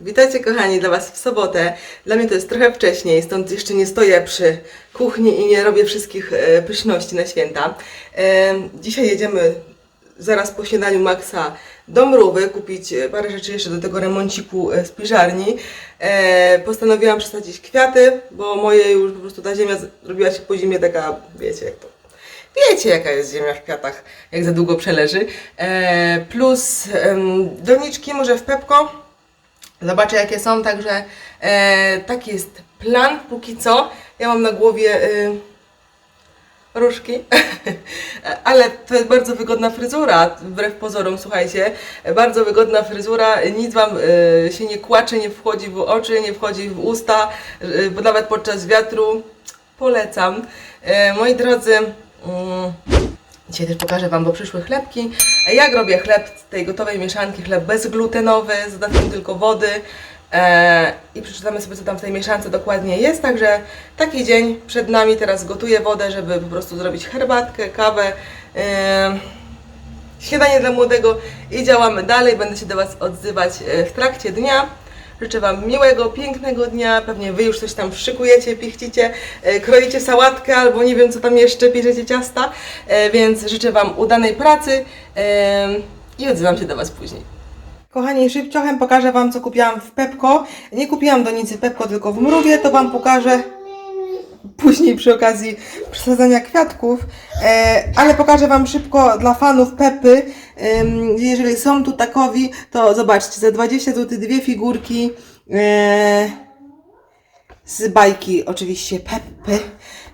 Witajcie kochani dla Was w sobotę. Dla mnie to jest trochę wcześniej, stąd jeszcze nie stoję przy kuchni i nie robię wszystkich e, pyszności na święta. E, dzisiaj jedziemy zaraz po śniadaniu Maxa do Mrówy kupić parę rzeczy jeszcze do tego remonciku e, z piżarni. Postanowiłam przesadzić kwiaty, bo moje już po prostu ta ziemia zrobiła się po zimie taka, wiecie jak to Wiecie, jaka jest ziemia w kwiatach, jak za długo przeleży. Plus doniczki może w Pepko. Zobaczę, jakie są, także e, taki jest plan póki co. Ja mam na głowie y, różki, ale to jest bardzo wygodna fryzura, wbrew pozorom, słuchajcie. Bardzo wygodna fryzura, nic Wam y, się nie kłacze, nie wchodzi w oczy, nie wchodzi w usta, bo nawet podczas wiatru polecam. E, moi drodzy, mm, dzisiaj też pokażę Wam, bo przyszły chlebki. E, Jak robię chleb z tej gotowej mieszanki, chleb bezglutenowy, z dodatkiem tylko wody. E, I przeczytamy sobie, co tam w tej mieszance dokładnie jest. Także taki dzień przed nami. Teraz gotuję wodę, żeby po prostu zrobić herbatkę, kawę. E, śniadanie dla młodego i działamy dalej. Będę się do Was odzywać w trakcie dnia. Życzę Wam miłego, pięknego dnia. Pewnie Wy już coś tam szykujecie, pichcicie, e, kroicie sałatkę albo nie wiem co tam jeszcze, pieczecie ciasta. E, Więc życzę Wam udanej pracy e, i odzywam się do Was później. Kochani, szybciochem pokażę Wam, co kupiłam w Pepko. Nie kupiłam donicy Pepko, tylko w Mrówie. To Wam pokażę później przy okazji przesadzania kwiatków, e, ale pokażę Wam szybko dla fanów Pepy. Jeżeli są tu takowi, to zobaczcie, za 20 zł dwie figurki e, z bajki oczywiście Peppy,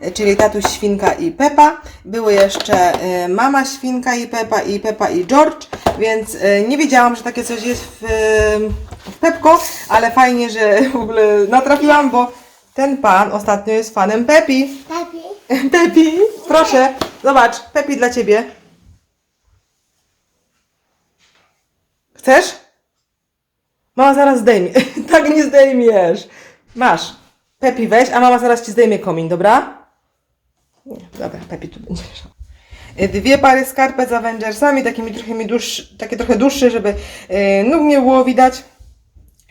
e, czyli tatuś świnka i Pepa. Były jeszcze mama świnka i Pepa i Pepa i George, więc nie wiedziałam, że takie coś jest w, w Pepko, ale fajnie, że w ogóle natrafiłam, bo ten pan ostatnio jest fanem Pepi. Papi. Pepi, proszę, zobacz, Pepi dla ciebie. Chcesz? Mama zaraz zdejmie. tak nie zdejmiesz. Masz. Pepi weź, a mama zaraz ci zdejmie komin, dobra? Nie, dobra, Pepi tu będzie leżał. Y, Dwie pary skarpet z Avengersami, takimi trochę mi dłuższe, takie trochę dłuższe, żeby yy, nóg nie było widać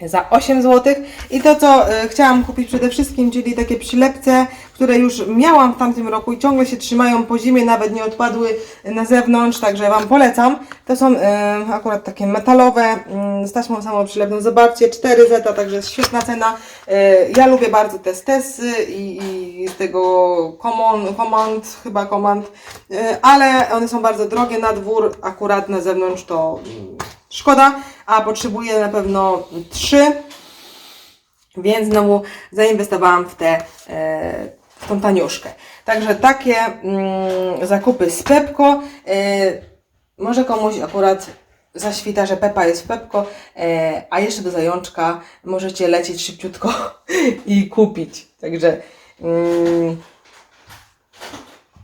za 8 zł. I to, co e, chciałam kupić przede wszystkim, czyli takie przylepce, które już miałam w tamtym roku i ciągle się trzymają po zimie, nawet nie odpadły na zewnątrz, także Wam polecam. To są e, akurat takie metalowe, mm, z taśmą samą przylepną. Zobaczcie, 4 zeta, także świetna cena. E, ja lubię bardzo te stesy i, i tego command, command chyba command, ale one są bardzo drogie na dwór, akurat na zewnątrz to szkoda, a potrzebuję na pewno trzy, więc znowu zainwestowałam w te, e, w tą taniuszkę. Także takie mm, zakupy z Pepko. E, może komuś akurat zaświta, że Pepa jest w Pepko, e, a jeszcze do zajączka możecie lecieć szybciutko i kupić. Także mm,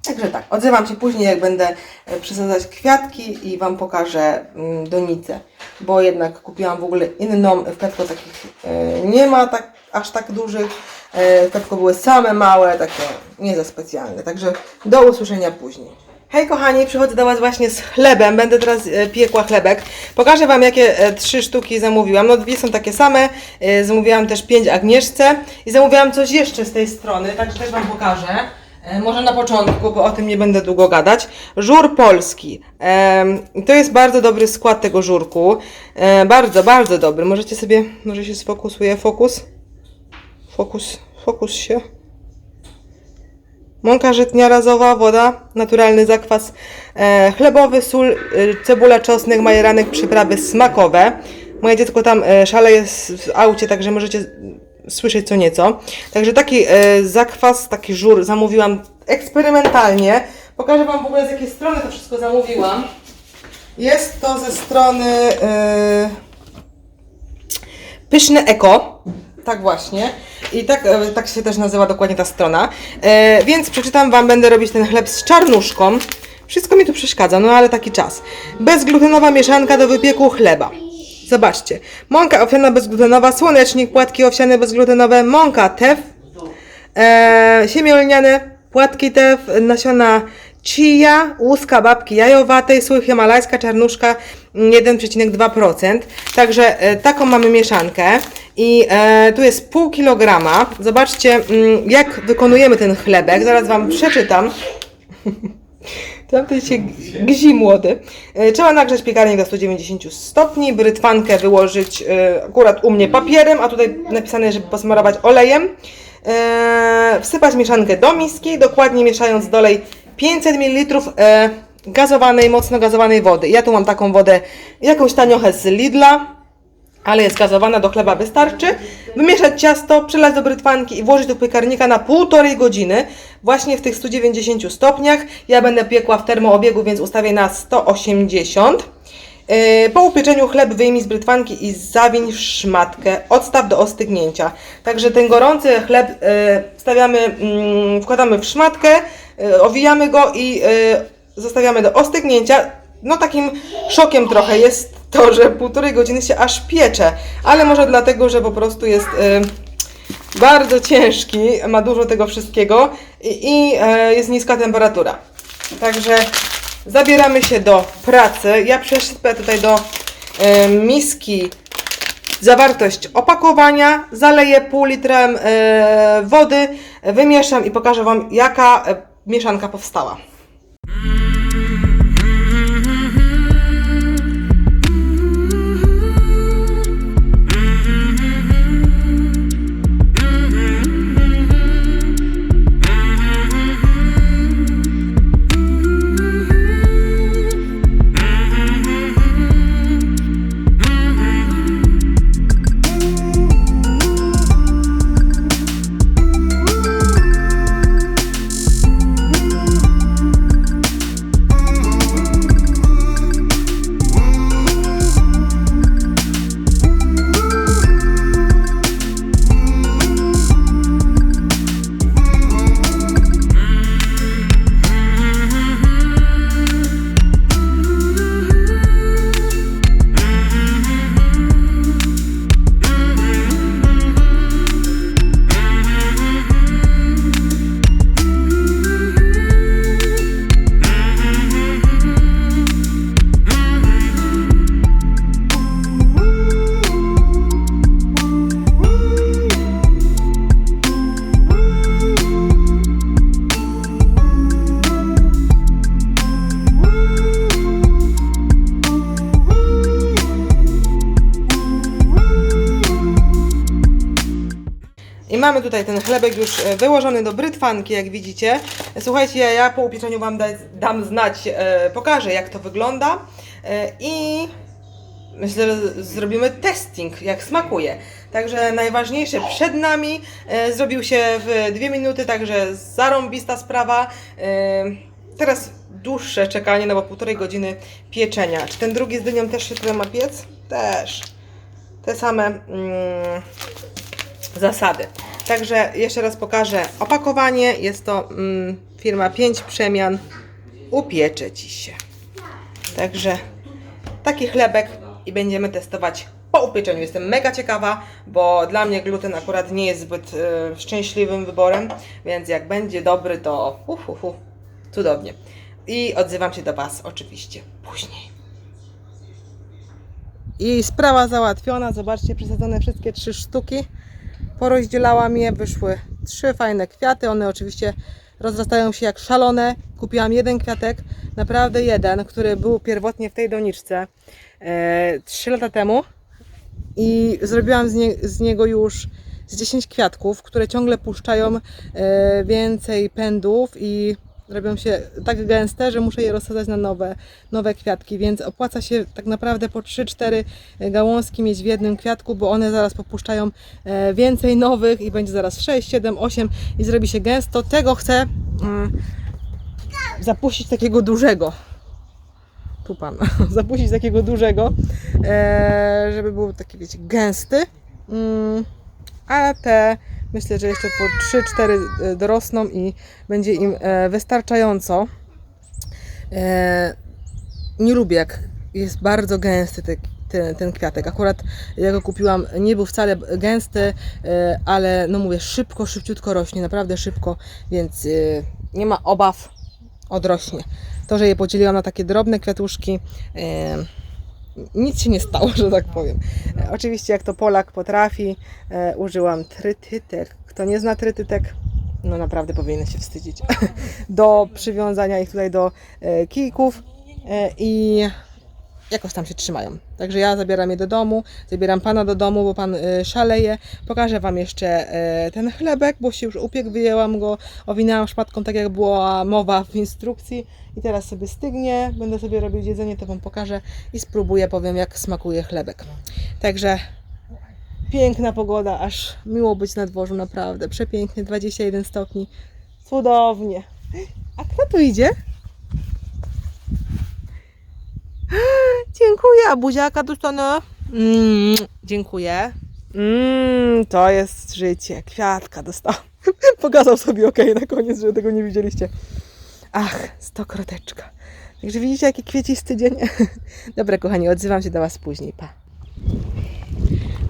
Także tak, odzywam się później, jak będę e, przesadzać kwiatki i Wam pokażę mm, donicę, bo jednak kupiłam w ogóle inną, w Petko takich e, nie ma tak, aż tak dużych, e, w Petko były same małe, takie nie za specjalne, także do usłyszenia później. Hej kochani, przychodzę do Was właśnie z chlebem, będę teraz piekła chlebek. Pokażę Wam jakie trzy sztuki zamówiłam, no dwie są takie same, zamówiłam też pięć Agnieszce i zamówiłam coś jeszcze z tej strony, także też Wam pokażę. E, Może na początku, bo o tym nie będę długo gadać. Żur polski. To jest bardzo dobry skład tego żurku. E, bardzo, bardzo dobry. Możecie sobie, może się sfokusuje, fokus. Fokus, fokus się. Mąka żytnia razowa, woda, naturalny zakwas e, chlebowy, sól, e, cebula, czosnek, majeranek, przyprawy smakowe. Moje dziecko tam szaleje w aucie, także możecie słyszeć co nieco. Także taki e, zakwas, taki żur zamówiłam eksperymentalnie. Pokażę Wam w ogóle z jakiej strony to wszystko zamówiłam. Jest to ze strony e, Pyszne Eko. Tak właśnie. I tak, e, tak się też nazywa dokładnie ta strona. Więc przeczytam Wam, będę robić ten chleb z czarnuszką. Wszystko mi tu przeszkadza, no ale taki czas. Bezglutenowa mieszanka do wypieku chleba. Zobaczcie. Mąka owsiana bezglutenowa, słonecznik, płatki owsiane bezglutenowe, mąka tef, e, siemię lniane, płatki tef, nasiona chia, łuska babki jajowatej, sól himalajska, czarnuszka mm, 1,2%. Także e, taką mamy mieszankę i e, tu jest pół kilograma. Zobaczcie mm, jak wykonujemy ten chlebek. Zaraz Wam przeczytam. Tamten się gzi młody. E, Trzeba nagrzać piekarnik do 190 stopni, brytwankę wyłożyć e, akurat u mnie papierem, a tutaj napisane, żeby posmarować olejem. E, Wsypać mieszankę do miski, dokładnie mieszając dolej 500 ml gazowanej, mocno gazowanej wody. Ja tu mam taką wodę, jakąś taniochę z Lidla ale jest gazowana, do chleba wystarczy. Wymieszać ciasto, przelać do brytwanki i włożyć do piekarnika na półtorej godziny, właśnie w tych 190 stopniach. Ja będę piekła w termoobiegu, więc ustawię na 180. Yy, Po upieczeniu chleb wyjmij z brytwanki i zawiń w szmatkę. Odstaw do ostygnięcia. Także ten gorący chleb yy, stawiamy, mm, wkładamy w szmatkę, yy, owijamy go i zostawiamy do ostygnięcia. No takim szokiem trochę jest to, że półtorej godziny się aż piecze, ale może dlatego, że po prostu jest y, bardzo ciężki, ma dużo tego wszystkiego i, i e, jest niska temperatura. Także zabieramy się do pracy. Ja przesypię tutaj do e, miski zawartość opakowania, zaleję pół litrem e, wody, wymieszam i pokażę Wam jaka mieszanka powstała. Mamy tutaj ten chlebek już e, wyłożony do brytwanki, jak widzicie. Słuchajcie, ja, ja po upieczeniu Wam da, dam znać, e, pokażę jak to wygląda e, i myślę, że zrobimy testing, jak smakuje. Także najważniejsze przed nami, e, zrobił się w dwie minuty, także zarąbista sprawa. E, teraz dłuższe czekanie, no bo półtorej godziny pieczenia. Czy ten drugi z dynią też się tyle ma piec? Też. Te same... Mm, zasady. Także jeszcze raz pokażę opakowanie. Jest to mm, firma 5 przemian. Upiecze Ci się. Także taki chlebek i będziemy testować po upieczeniu. Jestem mega ciekawa, bo dla mnie gluten akurat nie jest zbyt e, szczęśliwym wyborem, więc jak będzie dobry, to uf, uf, uf, cudownie. I odzywam się do Was oczywiście później. I sprawa załatwiona. Zobaczcie, przesadzone wszystkie trzy sztuki. Porozdzielałam je, wyszły trzy fajne kwiaty. One oczywiście rozrastają się jak szalone. Kupiłam jeden kwiatek, naprawdę jeden, który był pierwotnie w tej doniczce e, 3 lata temu. I zrobiłam z, nie, z niego już z 10 kwiatków, które ciągle puszczają e, więcej pędów i robią się tak gęste, że muszę je rozsadzać na nowe, nowe kwiatki, więc opłaca się tak naprawdę po 3-4 gałązki mieć w jednym kwiatku, bo one zaraz popuszczają e, więcej nowych i będzie zaraz 6, 7, 8 i zrobi się gęsto. Tego chcę mm, zapuścić takiego dużego. Tu pan, zapuścić takiego dużego, e, żeby był taki, wiecie, gęsty. Mm, a te myślę, że jeszcze po 3-4 dorosną i będzie im e, wystarczająco. E, nie lubię jak jest bardzo gęsty te, ten, ten kwiatek. Akurat ja go kupiłam, nie był wcale gęsty, e, ale no mówię, szybko, szybciutko rośnie, naprawdę szybko, więc e, nie ma obaw. odrośnie. To, że je podzieliłam na takie drobne kwiatuszki, e, nic się nie stało, że tak powiem. E, oczywiście, jak to Polak potrafi, e, użyłam trytytek. Kto nie zna trytytek, no naprawdę powinien się wstydzić. do przywiązania ich tutaj do e, kijków e, i jakoś tam się trzymają. Także ja zabieram je do domu, zabieram pana do domu, bo pan y, szaleje. Pokażę wam jeszcze y, ten chlebek, bo się już upiekł, wyjęłam go, owinęłam szpatką, tak jak była mowa w instrukcji. I teraz sobie stygnie, będę sobie robić jedzenie, to wam pokażę i spróbuję, powiem jak smakuje chlebek. Także piękna pogoda, aż miło być na dworzu, naprawdę. Przepięknie, 21 stopni. Cudownie. A kto tu idzie? Dziękuję, a buziaka dostanę. Mm, dziękuję. Mm, to jest życie. Kwiatka dostałam. Pokazał sobie ok na koniec, że tego nie widzieliście. Ach, stokroteczka. Także widzicie, jaki kwiecisty dzień. Dobra, kochani, odzywam się do Was później. Pa.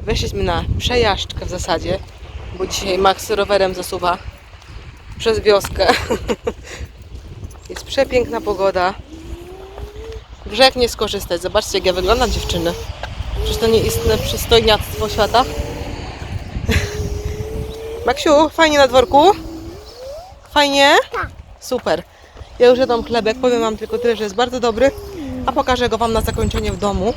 Weszliśmy na przejażdżkę w zasadzie, bo dzisiaj Max rowerem zasuwa przez wioskę. Jest przepiękna pogoda. Grzech nie skorzystać. Zobaczcie, jak ja wyglądam, dziewczyny. Przecież to nie istne przystojniactwo świata. Maksiu, fajnie na dworku? Fajnie? Super. Ja już jadłam chlebek, powiem Wam tylko tyle, że jest bardzo dobry, a pokażę go Wam na zakończenie w domu.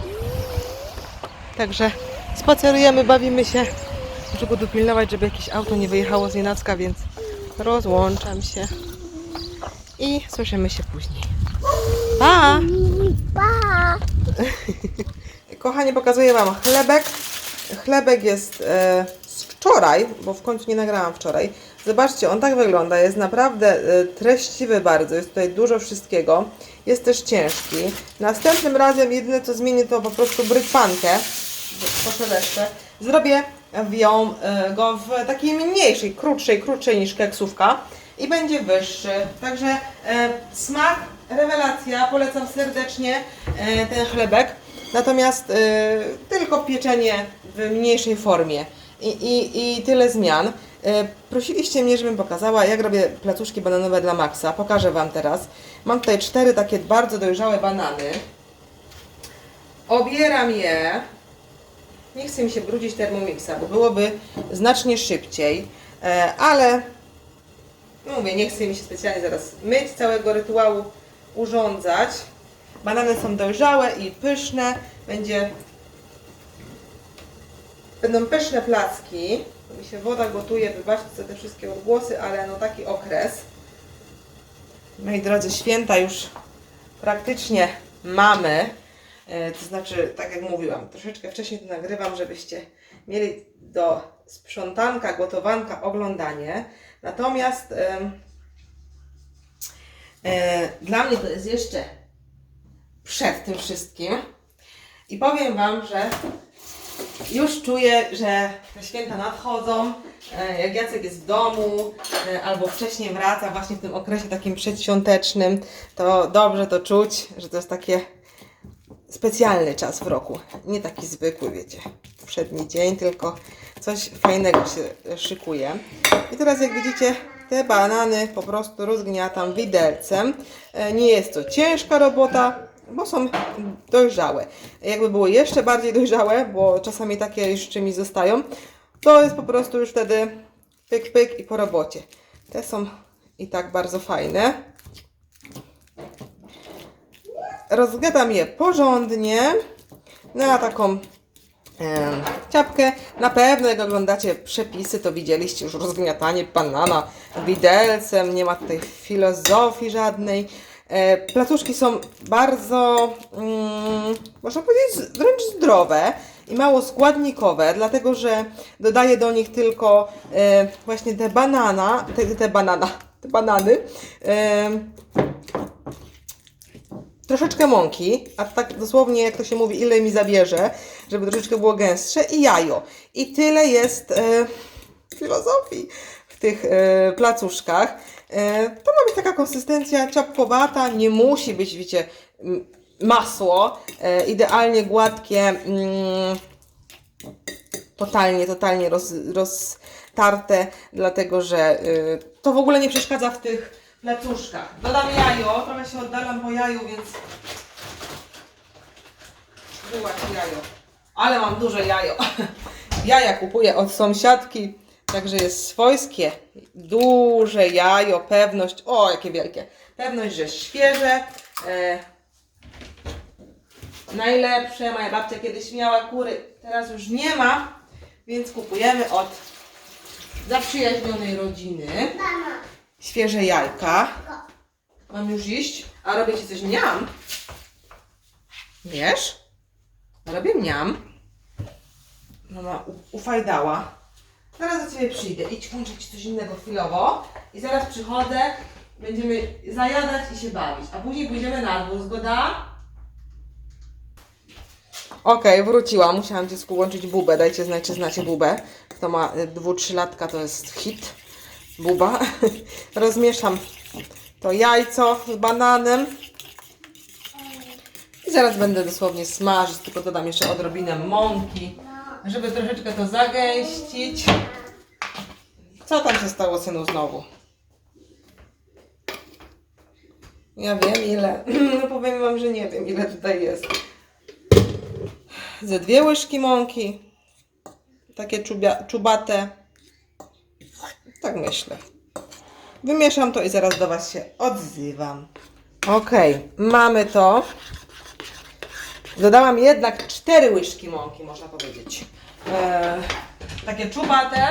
Także spacerujemy, bawimy się. Muszę go dopilnować, żeby jakieś auto nie wyjechało z nienacka, więc rozłączam się. I słyszymy się później. Pa! Pa! Kochani, pokazuję Wam chlebek. Chlebek jest e, z wczoraj, bo w końcu nie nagrałam wczoraj. Zobaczcie, on tak wygląda. Jest naprawdę e, treściwy bardzo. Jest tutaj dużo wszystkiego. Jest też ciężki. Następnym razem jedyne co zmienię to po prostu brytwankę. Poszeleszczę. Zrobię ją, e, go w takiej mniejszej, krótszej, krótszej niż keksówka i będzie wyższy. Także e, smak, rewelacja. Polecam serdecznie e, ten chlebek. Natomiast y, tylko pieczenie w mniejszej formie i, i, i tyle zmian. Y, prosiliście mnie, żebym pokazała, jak robię placuszki bananowe dla Maxa. Pokażę Wam teraz. Mam tutaj cztery takie bardzo dojrzałe banany. Obieram je. Nie chcę mi się brudzić Thermomixa, bo byłoby znacznie szybciej, e, ale no mówię, nie chcę mi się specjalnie zaraz myć, całego rytuału urządzać. Banany są dojrzałe i pyszne. Będzie... Będą pyszne placki. Mi się woda gotuje, wybaczcie za te wszystkie odgłosy, ale no taki okres. Moi drodzy, święta już praktycznie mamy. E, To znaczy, tak jak mówiłam, troszeczkę wcześniej to nagrywam, żebyście mieli do sprzątanka, gotowanka, oglądanie. Natomiast e, dla mnie to jest jeszcze przed tym wszystkim. I powiem Wam, że już czuję, że te święta nadchodzą. E, Jak Jacek jest w domu e, albo wcześniej wraca, właśnie w tym okresie takim przedświątecznym, to dobrze to czuć, że to jest takie specjalny czas w roku. Nie taki zwykły, wiecie, przedni dzień, tylko coś fajnego się szykuje. I teraz jak widzicie, te banany po prostu rozgniatam widelcem. E, Nie jest to ciężka robota, bo są dojrzałe. Jakby było jeszcze bardziej dojrzałe, bo czasami takie jeszcze mi zostają, to jest po prostu już wtedy pyk, pyk i po robocie. Te są i tak bardzo fajne. Rozgniatam je porządnie na taką em, ciapkę. Na pewno jak oglądacie przepisy, to widzieliście już rozgniatanie banana widelcem. Nie ma tutaj filozofii żadnej. E, placuszki są bardzo, mm, można powiedzieć, wręcz zdrowe i mało składnikowe, dlatego że dodaję do nich tylko e, właśnie te banana, te, te banana, te banany. troszeczkę mąki, a tak dosłownie jak to się mówi, ile mi zabierze, żeby troszeczkę było gęstsze i jajo. I tyle jest e, filozofii w tych e, placuszkach. E, to ma być taka konsystencja czapkowata, nie musi być, wiecie, masło, e, idealnie gładkie, mm, totalnie, totalnie roz, roztarte, dlatego że y, to w ogóle nie przeszkadza w tych placuszkach. Dodam jajo, trochę się oddalam po jaju, więc wyłać jajo. Ale mam duże jajo. Jaja kupuję od sąsiadki, także jest swojskie. Duże jajo, pewność, o jakie wielkie. Pewność, że świeże. E, najlepsze. Moja babcia kiedyś miała kury, teraz już nie ma, więc kupujemy od zaprzyjaźnionej rodziny. Świeże jajka. Mam już iść, a robię ci coś mniam. Wiesz? Robię mniam. Mama ufajdała. Zaraz do Ciebie przyjdę. Idź włączę Ci coś innego chwilowo. I zaraz przychodzę. Będziemy zajadać i się bawić. A później pójdziemy na dwór. Zgoda? Okej, wróciłam. Musiałam dziecku łączyć bubę. Dajcie znać, czy znacie bubę. Kto ma y, dwu, trzylatka, to jest hit. Buba. Rozmieszam to jajco z bananem. I zaraz będę dosłownie smażyć, tylko dodam jeszcze odrobinę mąki, żeby troszeczkę to zagęścić. Co tam się stało, synu, znowu? Ja wiem ile. No powiem wam, że nie wiem ile tutaj jest. Ze dwie łyżki mąki. Takie czubia, czubate. Tak myślę. Wymieszam to i zaraz do Was się odzywam. Okej, mamy to. Dodałam jednak cztery łyżki mąki, można powiedzieć. Eee, takie czubate.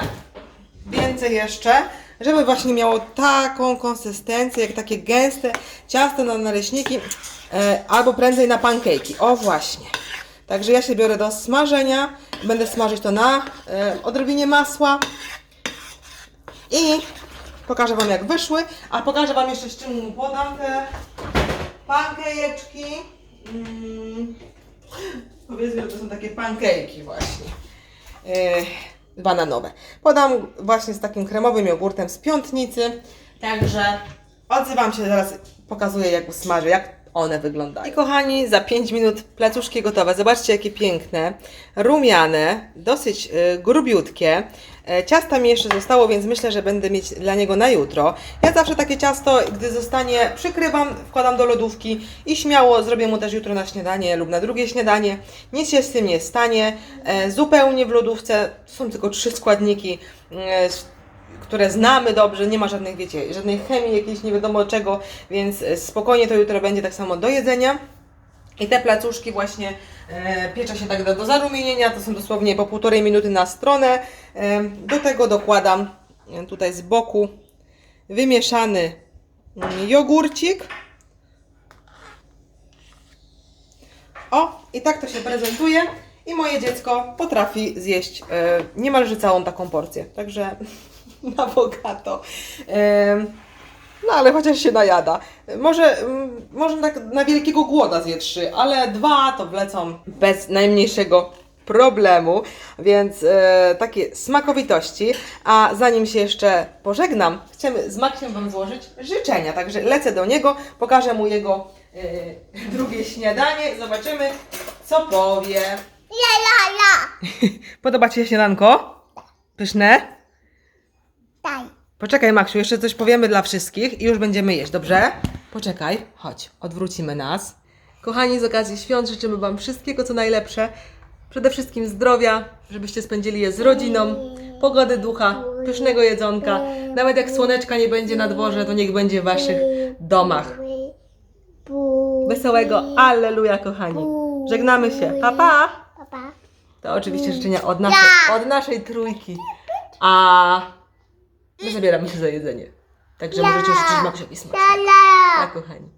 Więcej jeszcze, żeby właśnie miało taką konsystencję, jak takie gęste ciasto na naleśniki, e, albo prędzej na pancake'i. O właśnie. Także ja się biorę do smażenia. Będę smażyć to na e, odrobinie masła. I pokażę Wam jak wyszły, a pokażę Wam jeszcze z czym podam te pankejeczki. Mm, powiedzmy, że to są takie pankejki właśnie. Yy, bananowe. Podam właśnie z takim kremowym jogurtem z piątnicy, także odzywam się zaraz, pokazuję jak usmażę, jak one wyglądają. I kochani, za 5 minut placuszki gotowe. Zobaczcie jakie piękne, rumiane, dosyć y, grubiutkie. E, Ciasta mi jeszcze zostało, więc myślę, że będę mieć dla niego na jutro. Ja zawsze takie ciasto, gdy zostanie, przykrywam, wkładam do lodówki i śmiało zrobię mu też jutro na śniadanie lub na drugie śniadanie. Nic się z tym nie stanie. E, Zupełnie w lodówce są tylko trzy składniki, e, które znamy dobrze, nie ma żadnych, wiecie, żadnej chemii jakiejś nie wiadomo czego, więc e, spokojnie to jutro będzie tak samo do jedzenia. I te placuszki właśnie e, piecza się tak do, do zarumienienia, to są dosłownie po półtorej minuty na stronę. E, do tego dokładam e, tutaj z boku wymieszany mm, jogurcik. O, i tak to się prezentuje. I moje dziecko potrafi zjeść e, niemalże całą taką porcję. Także na bogato. No ale chociaż się najada. Może, mm, może tak na wielkiego głoda zje trzy, ale dwa to wlecą bez najmniejszego problemu, więc e, takie smakowitości. A zanim się jeszcze pożegnam, chcemy z Maksiem Wam złożyć życzenia, także lecę do niego, pokażę mu jego e, drugie śniadanie, zobaczymy co powie. La la la. Podoba Ci się śniadanko? Pyszne? Poczekaj, Maksiu, jeszcze coś powiemy dla wszystkich i już będziemy jeść, dobrze? Poczekaj, chodź, odwrócimy nas. Kochani, z okazji świąt życzymy Wam wszystkiego, co najlepsze. Przede wszystkim zdrowia, żebyście spędzili je z rodziną, pogody ducha, pysznego jedzonka. Nawet jak słoneczka nie będzie na dworze, to niech będzie w Waszych domach. Wesołego Alleluja, kochani. Żegnamy się. Pa, pa! Papa. To oczywiście życzenia od naszej, od naszej trójki. A my zabieramy się za jedzenie. Także możecie życzyć Maksiowi smacznego. La la. Tak, kochani.